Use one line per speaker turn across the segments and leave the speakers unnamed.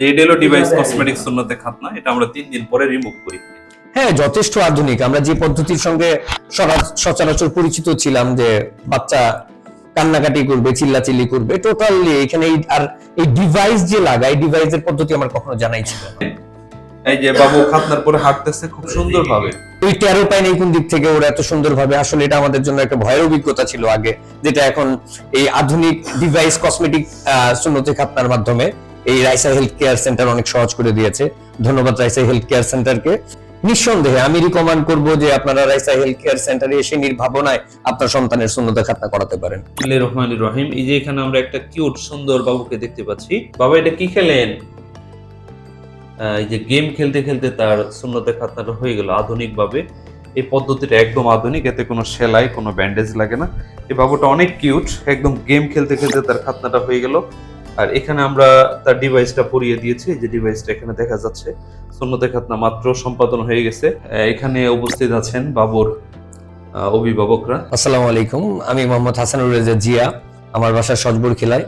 এই ডেলো ডিভাইস সুন্নতে খাতনা এটা আমরা তিন দিন পরে রিমুভ করি।
হ্যাঁ যথেষ্ট আধুনিক। আমরা যে পদ্ধতির সঙ্গে সচরাচর পরিচিত ছিলাম যে বাচ্চা কান্নাকাটি করবে চিল্লাচিল্লি করবে টোটালি এখানে আর এই ডিভাইস যে লাগায় ডিভাইসের পদ্ধতি আমার কখনো জানাই ছিল
এই যে বাবু খাতনার পরে হাঁটতেছে খুব সুন্দর ভাবে
ওই টেরো পাইনি কোন দিক থেকে ওরা এত সুন্দরভাবে আসলে এটা আমাদের জন্য একটা ভয়ের অভিজ্ঞতা ছিল আগে যেটা এখন এই আধুনিক ডিভাইস কসমেটিক সুন্নতি খাতনার মাধ্যমে এই রাইসা হেলথ কেয়ার সেন্টার অনেক সহজ করে দিয়েছে। ধন্যবাদ রাইসা হেলথ কেয়ার সেন্টারকে। নিঃসন্দেহে আমি রিকমেন্ড করব যে আপনারা রাইসা হেলথ কেয়ার সেন্টারে এসে নির্ভাবনায় আপনার সন্তানের সুন্নতা খাতনা করাতে পারেন।
বিসমিল্লাহির রহমানির রহিম। এই যে এখানে আমরা একটা কিউট, সুন্দর বাবুকে দেখতে পাচ্ছি। বাবা, এটা কি খেলেন? এই যে গেম খেলতে খেলতে তার সুন্নতে খাতনাটা হয়ে গেল আধুনিক ভাবে এই পদ্ধতিটা একদম আধুনিক, এতে কোনো সেলাই, কোনো ব্যান্ডেজ লাগে না। এই বাবুটা অনেক কিউট, একদম গেম খেলতে খেলতে তার খাতনাটা হয়ে গেল। আর এখানে আমরা তার ডিভাইসটা পরিয়ে দিয়েছি। যে ডিভাইসটা এখানে দেখা যাচ্ছে সুন্নতে খাতনা মাত্র সম্পাদন হয়ে গেছে। এখানে উপস্থিত আছেন বাবুর অভিভাবকরা।
আসসালামু আলাইকুম। আমি মোহাম্মদ হাসানুর রেজা জিয়া, আমার বাসা সজবুর খিলায়।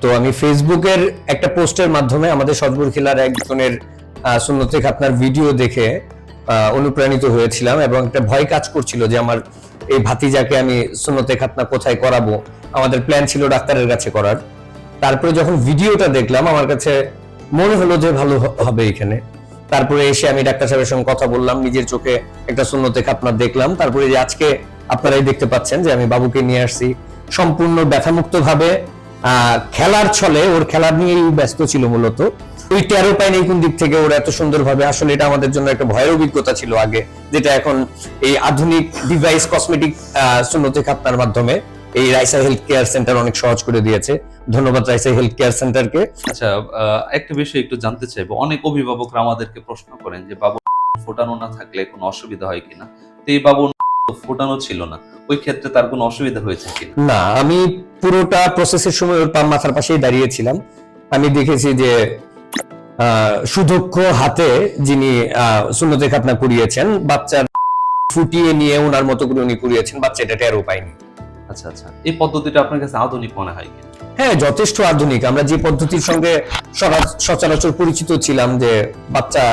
তো আমি ফেসবুকের একটা পোস্টের মাধ্যমে আমাদের সজবুর খিলার একজনের সুন্নতে খাতনার ভিডিও দেখে অনুপ্রাণিত হয়েছিলাম এবং একটা ভয় কাজ করছিল যে আমার এই ভাতিজাকে আমি সুন্নতে খাতনা কোথায় করাবো। আমাদের প্ল্যান ছিল ডাক্তারের কাছে করার। তারপরে যখন ভিডিওটা দেখলাম, আমার কাছে মনে হলো যে ভালো হবে এখানে। তারপরে এসে আমি ডাক্তার সাহেবের সঙ্গে কথা বললাম, নিজের চোখে একটা শূন্যতে খাতনা দেখলাম। তারপরে যে আজকে আপনারাই দেখতে পাচ্ছেন যে আমি বাবুকে নিয়ে আসছি। সম্পূর্ণ ব্যথামুক্ত ভাবে খেলার ছলে ওর খেলার নিয়েই ব্যস্ত ছিল মূলত। ওই টেরো পাইনি কোন দিক থেকে, ওরা এত সুন্দরভাবে। আসলে এটা আমাদের জন্য একটা ভয়ের অভিজ্ঞতা ছিল আগে, যেটা এখন এই আধুনিক ডিভাইস কসমেটিক সুন্নতি খাতনার মাধ্যমে। এই রাইসা হেলথ কেয়ার সেন্টার অনেক সহজ করে দিয়েছে। ধন্যবাদ রাইসা হেলথ কেয়ার সেন্টারকে
আচ্ছা একটা বিষয় একটু জানতে চাইব। অনেক অভিভাবকরা আমাদেরকে প্রশ্ন করেন যে বাবু ফোটানো না থাকলে কোনো অসুবিধা হয় কিনা? তো এই বাবু ফোটানো ছিল না। ওই ক্ষেত্রে তার কোনো অসুবিধা হয়েছে কিনা?
না আমি পুরোটা প্রসেসের সময় ওর পা- মাথার পাশেই দাঁড়িয়েছিলাম। আমি দেখেছি যে আহ, সুদক্ষ হাতে যিনি আহ, শূন্যতে খাতনা করিয়েছেন বাচ্চার ফুটিয়ে নিয়ে ওনার মতো করে উনি করিয়েছেন বাচ্চা এটা টেরও পায়নি।
আচ্ছা আচ্ছা। এই পদ্ধতিটা আপনার কাছে আধুনিক মনে হয় কিনা?
হ্যাঁ যথেষ্ট আধুনিক। আমরা যে পদ্ধতির সঙ্গে সচরাচর পরিচিত ছিলাম যে বাচ্চা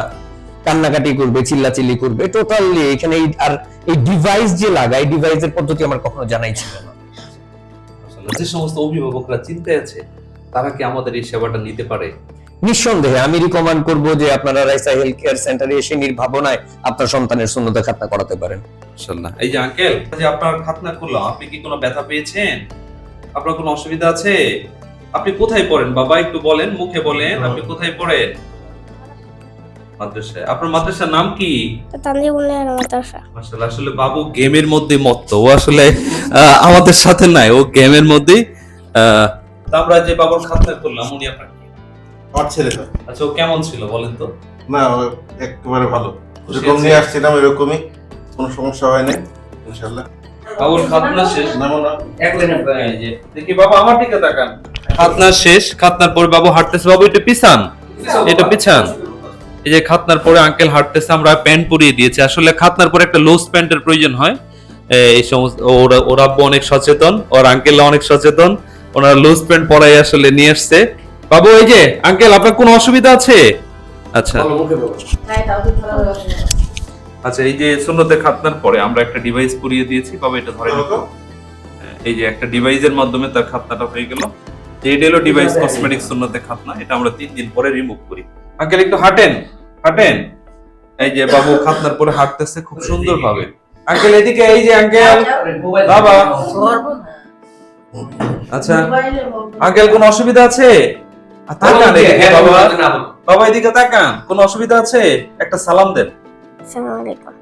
কান্নাকাটি করবে চিল্লাচিল্লি করবে টোটালি এখানে এই- আর এই ডিভাইস যে লাগায় ডিভাইসের পদ্ধতি আমার কখনো জানাই ছিল না।
যে সমস্ত অভিভাবকরা চিন্তায় আছে তারা কি আমাদের এই সেবাটা নিতে পারে?
নিঃসন্দেহে আমি রিকমেন্ড করব যে আপনারা রাইসা হেলথ কেয়ার সেন্টারে এসে নির্ভাবনায় আপনার সন্তানের শূন্যতা খাতনা করাতে পারেন।
ইনশাল্লাহ এই যে আঙ্কেল যে আপনার খাতনা করলাম আপনি কি কোনো ব্যথা পেয়েছেন? আপনার কোনো অসুবিধা আছে? আপনি কোথায় পড়েন বাবা? একটু বলেন মুখে বলেন আপনি কোথায় পড়েন? মাদ্রাসায়। আপনার মাদ্রাসার নাম কি?
তানজিবুল্লাহ মাদ্রাসা।
মাশাআল্লাহ আসলে বাবু গেমের মধ্যে মত্ত। ও আসলে আহ, আমাদের সাথে নাই ও গেমের মধ্যে আহ, তা আমরা যে বাবুর খাতনা করলাম উনি আপনার কি?
আমার।
আচ্ছা ও কেমন ছিল বলেন তো?
না একেবারে ভালো। যেরকম নিয়ে আসছিলাম এরকমই কোনো সমস্যা হয় নাই ইনশাল্লাহ
বাবুর খাতনা শেষ?
না।
এই যে, দেখি বাবা আমার দিকে তাকান। খাতনা শেষ খাতনার পরে বাবু হাঁটতেছে। বাবু এটা পিছান? এটা পিছান? এই যে খাতনার পরে আঙ্কেল হাঁটতেছে আমরা প্যান্ট পরিয়ে দিয়েছি। আসলে খাতনার পরে একটা লুজ প্যান্টের প্রয়োজন হয়। এই সমস্ত ওরা ওর আব্বু অনেক সচেতন ওর আঙ্কেল অনেক সচেতন। ওনারা লুজ প্যান্ট পরাই আসলে নিয়ে আসছে। বাবু এই যে আঙ্কেল আপনার কোনো অসুবিধা আছে? আচ্ছা। আচ্ছা এই যে শূন্যতে খাতনার পরে আমরা একটা ডিভাইস পরিয়ে দিয়েছি বাবা এটা ধরে
বলো
এই যে একটা ডিভাইসের মাধ্যমে তার খাতনাটা হয়ে গেল। এই ডেলো ডিভাইস কসমেটিক সুন্নতে খাতনা এটা আমরা তিন দিন পরে রিমুভ করি। আঙ্কেল একটু হাঁটেন হাঁটেন। এই যে বাবু খাতনার পরে হাঁটতেছে খুব সুন্দর ভাবে আঙ্কেল এদিকে এই যে আঙ্কেল বাবা। আচ্ছা আঙ্কেল কোনো অসুবিধা আছে? তাকান বাবা বাবা এদিকে তাকান। কোনো অসুবিধা আছে? একটা সালাম দেন।
আসসালামু আলাইকুম।